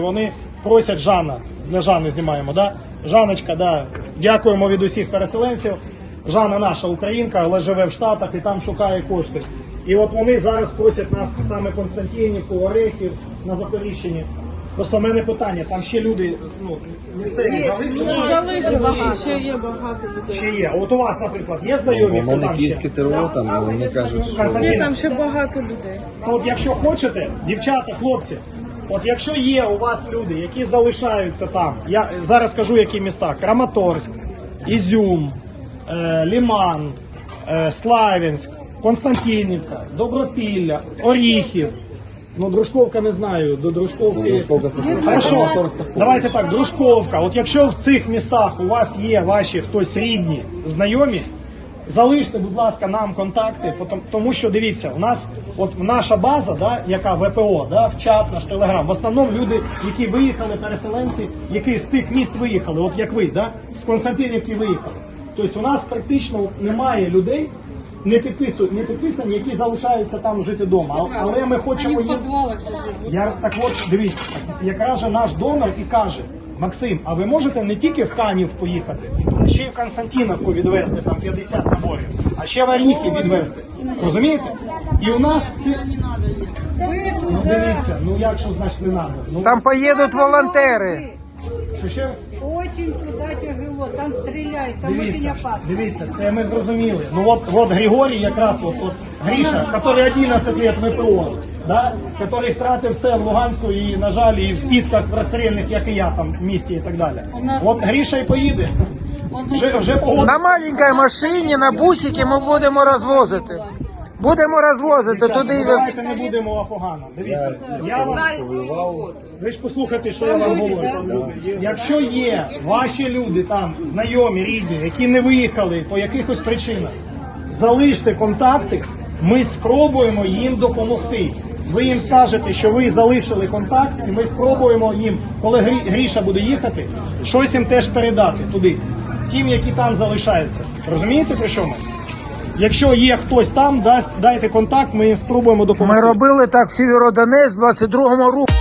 Вони просять Жанна. Для Жанни знімаємо, да? Жаночка, да. Дякуємо від усіх переселенців. Жанна наша українка, але живе в Штатах і там шукає кошти. І от вони зараз просять нас саме Константинівку, Орехів на Запоріжчині. Просто в мене питання, там ще люди ну, місцеві залишили. Залишилося, ще є багато людей. Ще є. От у вас, наприклад, є знайомі, У хто мене там київське ще? ТРО там, і вони кажуть, що Є там ще багато людей. От якщо хочете, дівчата, хлопці, от якщо є у вас люди, які залишаються там, я зараз скажу, які міста: Краматорськ, Ізюм, е, Ліман, е, Славянськ, Константинівка, Добропілля, Оріхів. Ну, Дружковка не знаю, до Дружковки. Дружковка це Хорошо, це давайте так, Дружковка. От якщо в цих містах у вас є ваші хтось рідні, знайомі, залиште, будь ласка, нам контакти, потом- тому що дивіться, у нас от наша база, да, яка ВПО, да, в чат, наш телеграм, в основному люди, які виїхали, переселенці, які з тих міст виїхали, от як ви, да, з Константинівки виїхали. Тобто у нас практично немає людей. Не підписують, не підписані, які залишаються там жити вдома. Але ми хочемо їм я так от дивіться, якраз же наш донор і каже: Максим, а ви можете не тільки в Канів поїхати, а ще й в Константиновку відвезти там 50 наборів, а ще в Оріхи відвезти. Розумієте? І у нас це ну дивіться, ну як що значить не треба? Ну Там поедут волонтеры. що ще раз? Очень туда тяжело, там стреляют, там очень Дивіться, опасно. дивіться, це ми зрозуміли. Ну от, от Григорій якраз, от, от Гріша, який 11 років ВПО, да? який втратив все в Луганську і, на жаль, і в списках розстрільних, як і я там в місті і так далі. От Гріша і поїде. Вже, вже На маленькой машині, на бусики ми будемо розвозити. Будемо розвозити туди і вез... Давайте не будемо погано. Дивіться, я вам... Ви ж послухайте, що я вам говорю. Якщо є ваші люди там, знайомі, рідні, які не виїхали по якихось причинах, залиште контакти, ми спробуємо їм допомогти. Ви їм скажете, що ви залишили контакт, і ми спробуємо їм, коли Гріша буде їхати, щось їм теж передати туди, тим, які там залишаються. Розумієте про що ми? Якщо є хтось там, дасть дайте контакт, ми їм спробуємо допомогти. Ми робили так в Сєвєродонецьк, в 22-му році.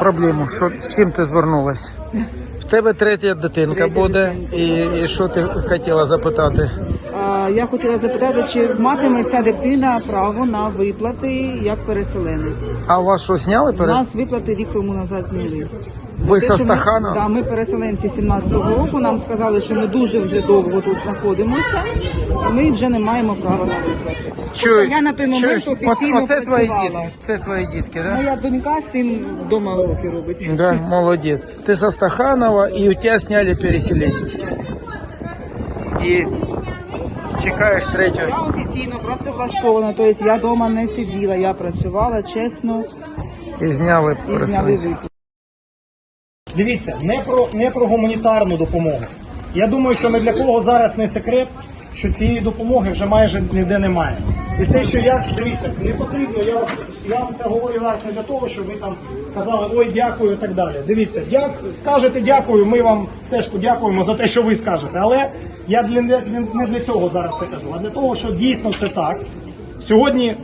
Проблему, що з чим ти звернулась? В тебе третя дитинка буде, і, і що ти хотіла запитати? А, я хотіла запитати, чи матиме ця дитина право на виплати як переселенець? А у вас що зняли У перед? нас виплати рік тому назад зняли. Ви що ми- Да, ми переселенці 17-го року. Нам сказали, що ми дуже вже довго тут знаходимося. і Ми вже не маємо права на виплати. Хоча я на той момент чуєш, офіційно оце твої працювала. дітки, це твої дітки, да? Моя донька, син вдома уроки робить. Да, молодец. Ты со Стаханова, и у тебя сняли переселенческий. И чекаешь третю. Я офіційно працевлаштована, тобто я вдома не сиділа, я працювала чесно І зняли і зняли виплати. Дивіться, не про не про гуманітарну допомогу. Я думаю, що не для кого зараз не секрет, що цієї допомоги вже майже ніде немає. І те, що я дивіться, не потрібно. Я вас я вам це говорю зараз не для того, щоб ви там казали ой, дякую і так далі. Дивіться, дяк, скажете дякую. Ми вам теж подякуємо за те, що ви скажете. Але я для не для цього зараз це кажу, а для того, що дійсно це так. Сьогодні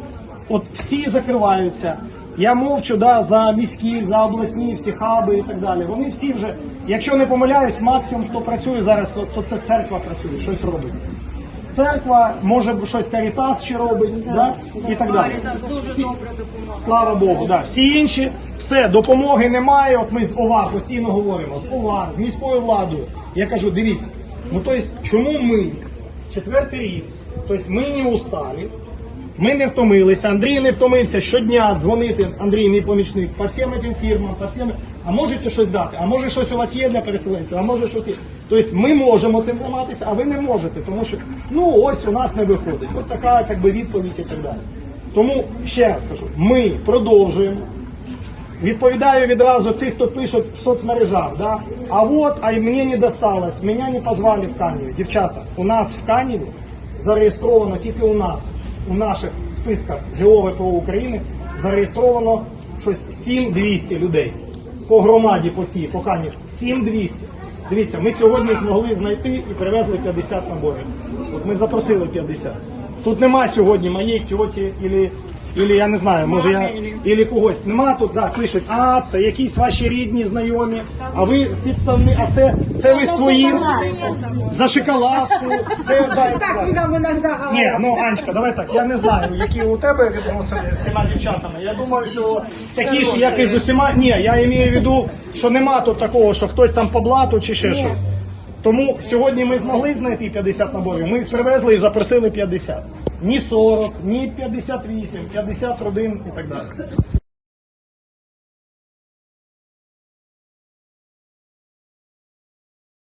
от всі закриваються. Я мовчу да, за міські, за обласні, всі хаби і так далі. Вони всі вже, якщо не помиляюсь, максимум, хто працює зараз, то це церква працює, щось робить. Церква, може щось Карітас ще робить, да? і так далі. Всі, слава Богу, да. всі інші, все, допомоги немає. От ми з ОВА постійно говоримо, з ОВА, з міською владою. Я кажу, дивіться, ну тобто, чому ми четвертий рік, тобто ми не устали, ми не втомилися, Андрій не втомився щодня дзвонити, Андрій, мій помічник, по всім цим фірмам, по всім. А можете щось дати? А може щось у вас є для переселенців? А може щось є? Тобто ми можемо цим займатися, а ви не можете, тому що ну ось у нас не виходить. От така як би, відповідь і так далі. Тому ще раз кажу, ми продовжуємо. Відповідаю відразу тих, хто пишуть в соцмережах. Да? А от, а й мені не досталось, мене не позвали в Каніві. Дівчата, у нас в Каніві зареєстровано тільки у нас, у наших списках ГО ВПО України зареєстровано щось 7200 людей. По громаді, по всій, по Канівську. 7200. Дивіться, ми сьогодні змогли знайти і привезли 50 наборів. От ми запросили 50. Тут нема сьогодні моєї тьоті, ілі, ілі я не знаю, може я ілі когось. Нема тут, да, пишуть, а це якісь ваші рідні, знайомі, а ви підставні, а це, це ви свої за шоколадку. Це да, Так, нам іноді ні, ну Анечка, давай так. Я не знаю, які у тебе відносини з всіма дівчатами. Я думаю, що такі ж, як і з усіма. Ні, я маю в виду, що нема тут такого, що хтось там по блату чи ще щось. Тому сьогодні ми змогли знайти 50 наборів. Ми їх привезли і запросили 50. Ні 40, ні 58, 50 родин і так далі.